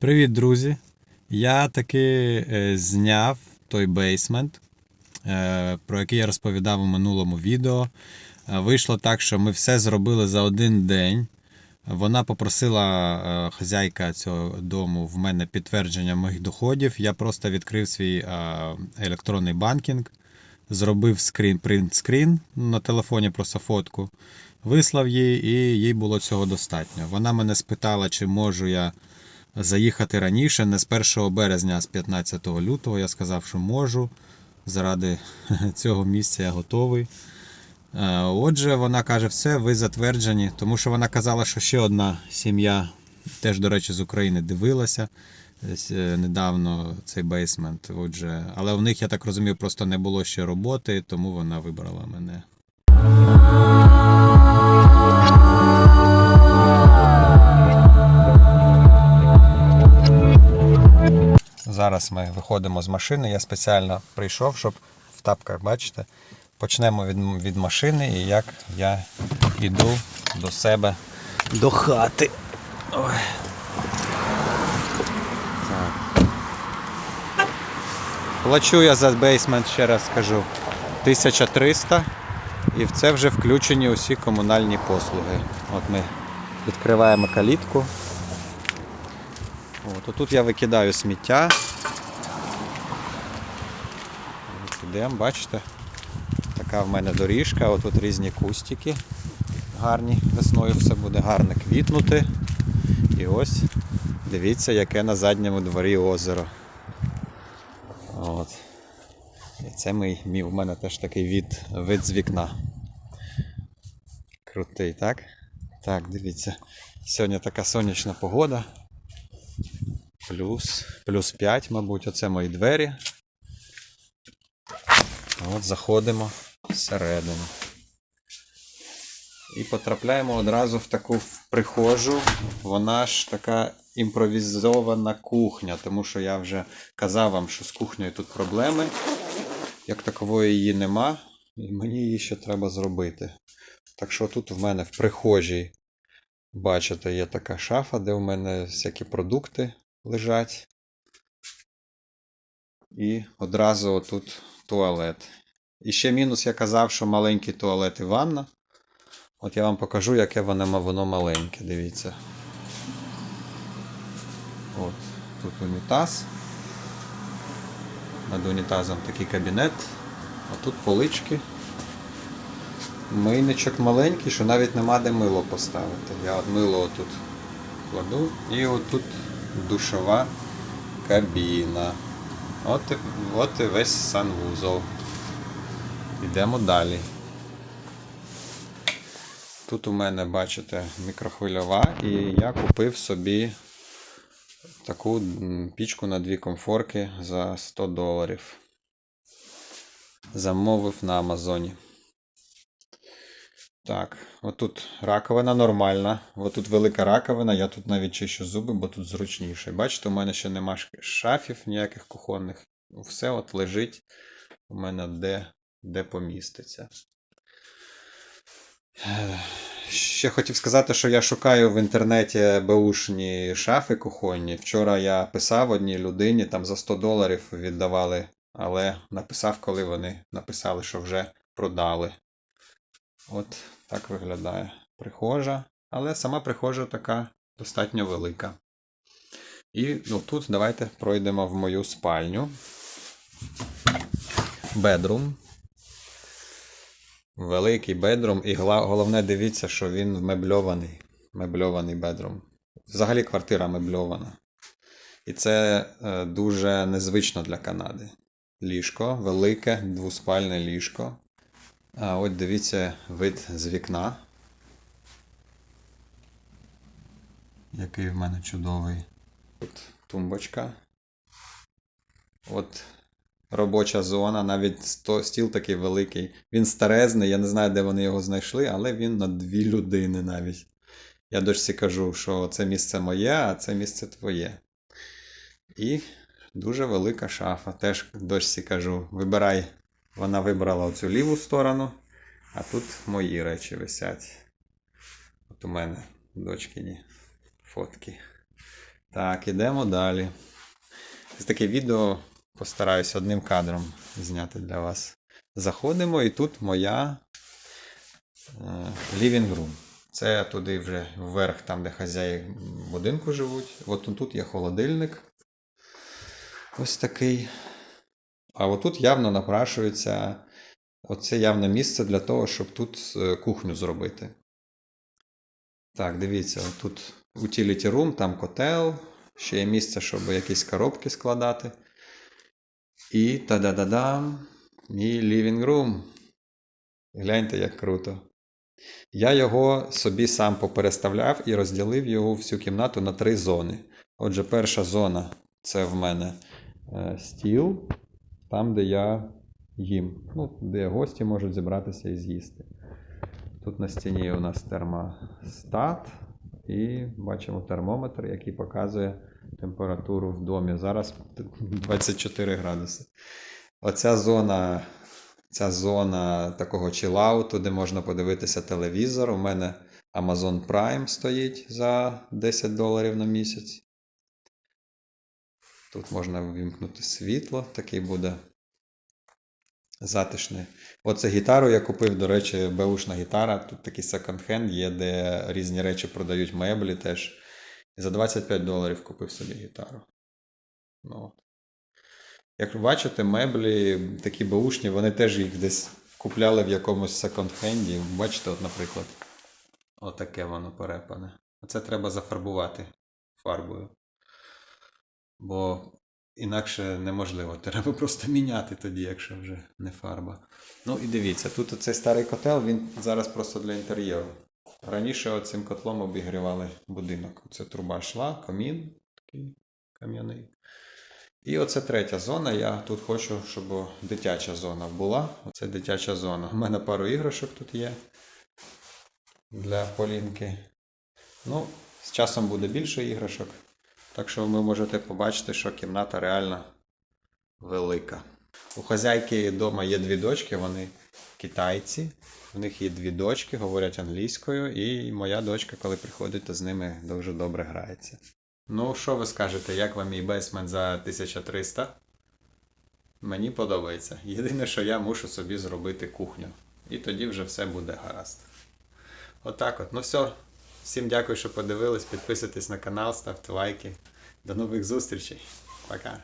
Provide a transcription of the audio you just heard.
Привіт, друзі! Я таки е, зняв той бейсмент, про який я розповідав у минулому відео. Е, Вийшло так, що ми все зробили за один день. Вона попросила е, хазяйка цього дому в мене підтвердження моїх доходів. Я просто відкрив свій електронний банкінг, зробив скрін, принт-скрін на телефоні, просто фотку, вислав їй, і їй було цього достатньо. Вона мене спитала, чи можу я заїхати раніше, не з 1 березня, а з 15 лютого. Я сказав, що можу. Заради цього місця я готовий. Е, Отже, вона каже, все, ви затверджені, тому що вона казала, що ще одна сім'я, теж, до речі, з України дивилася е, недавно цей бейсмент. Отже, але у них, я так розумію, просто не було ще роботи, тому вона вибрала мене. Зараз ми виходимо з машини. Я спеціально прийшов, щоб в тапках, бачите, почнемо від, від машини і як я йду до себе до хати. Ой. Плачу я за бейсмент, ще раз скажу, 1300 і в це вже включені усі комунальні послуги. От ми відкриваємо калітку. От, отут я викидаю сміття. От Ідемо, бачите, така в мене доріжка, от різні кустики гарні, весною все буде гарно квітнути. І ось дивіться, яке на задньому дворі озеро. От. І це мій, мій, у мене теж такий від, вид з вікна. Крутий, так? Так, дивіться. Сьогодні така сонячна погода. Плюс, плюс 5, мабуть, оце мої двері. От заходимо всередину. І потрапляємо одразу в таку прихожу. Вона ж така імпровізована кухня, тому що я вже казав вам, що з кухнею тут проблеми. Як такової її нема, і мені її ще треба зробити. Так що тут в мене в прихожій, бачите, є така шафа, де в мене всякі продукти лежать. І одразу отут туалет. І ще мінус я казав, що маленький туалет і ванна. От я вам покажу, яке воно, воно маленьке, дивіться. От, тут унітаз. Над унітазом такий кабінет. А тут полички. Мийничок маленький, що навіть нема де мило поставити. Я от мило отут кладу. І отут душова кабіна. От, от і весь санвузол. Йдемо далі. Тут у мене, бачите, мікрохвильова, і я купив собі таку пічку на дві комфорки за 100 доларів. Замовив на Амазоні. Так, отут раковина нормальна. Отут велика раковина, я тут навіть чищу зуби, бо тут зручніше. Бачите, у мене ще нема шафів ніяких кухонних. Все от лежить у мене де, де поміститься. Ще хотів сказати, що я шукаю в інтернеті беушні шафи кухонні. Вчора я писав одній людині, там за 100 доларів віддавали, але написав, коли вони написали, що вже продали. От так виглядає прихожа. Але сама прихожа така достатньо велика. І ну, тут давайте пройдемо в мою спальню. Бедрум. Великий бедрум. І головне дивіться, що він мебльований. Мебльований бедрум. Взагалі квартира мебльована. І це е, дуже незвично для Канади. Ліжко, велике, двоспальне ліжко. А от дивіться вид з вікна. Який в мене чудовий. Тут тумбочка. От робоча зона, навіть стіл такий великий. Він старезний, я не знаю, де вони його знайшли, але він на дві людини навіть. Я дочці кажу, що це місце моє, а це місце твоє. І дуже велика шафа. Теж дочці кажу, вибирай. Вона вибрала оцю ліву сторону, а тут мої речі висять. От у мене дочкині фотки. Так, ідемо далі. Ось таке відео постараюсь одним кадром зняти для вас. Заходимо, і тут моя е, living room. Це туди вже вверх, там, де хазяї будинку живуть. От тут є холодильник. Ось такий. А отут явно напрашується. Оце явно місце для того, щоб тут е, кухню зробити. Так, дивіться, тут utility room, там котел, ще є місце, щоб якісь коробки складати. І та-да-да-дам, мій living room. Гляньте, як круто. Я його собі сам попереставляв і розділив його всю кімнату на три зони. Отже, перша зона це в мене е, стіл, там, де я їм, ну, де гості можуть зібратися і з'їсти. Тут на стіні у нас термостат і бачимо термометр, який показує температуру в домі. Зараз 24 градуси. Оця зона, ця зона такого чилауту, де можна подивитися телевізор. У мене Amazon Prime стоїть за 10 доларів на місяць. Тут можна ввімкнути світло, такий буде затишний. Оце гітару я купив, до речі, беушна гітара. Тут такий секонд-хенд є, де різні речі продають меблі теж. І за 25 доларів купив собі гітару. Ну. Як ви бачите, меблі такі беушні, вони теж їх десь купляли в якомусь секонд-хенді. Бачите, от, наприклад, отаке воно перепане. Оце треба зафарбувати фарбою. Бо інакше неможливо. Треба просто міняти тоді, якщо вже не фарба. Ну і дивіться, тут оцей старий котел, він зараз просто для інтер'єру. Раніше цим котлом обігрівали будинок. Оце труба йшла, камін такий кам'яний. І оце третя зона. Я тут хочу, щоб дитяча зона була. Оце дитяча зона. У мене пару іграшок тут є для Полінки. Ну, з часом буде більше іграшок. Так що ви можете побачити, що кімната реально велика. У хазяйки вдома є дві дочки, вони китайці. У них є дві дочки, говорять англійською, і моя дочка, коли приходить, то з ними дуже добре грається. Ну, що ви скажете, як вам мій бейсмент за 1300? Мені подобається. Єдине, що я мушу собі зробити кухню. І тоді вже все буде гаразд. Отак от. Ну все. Всім дякую, що подивились. Підписуйтесь на канал, ставте лайки. До нових зустрічей. Пока.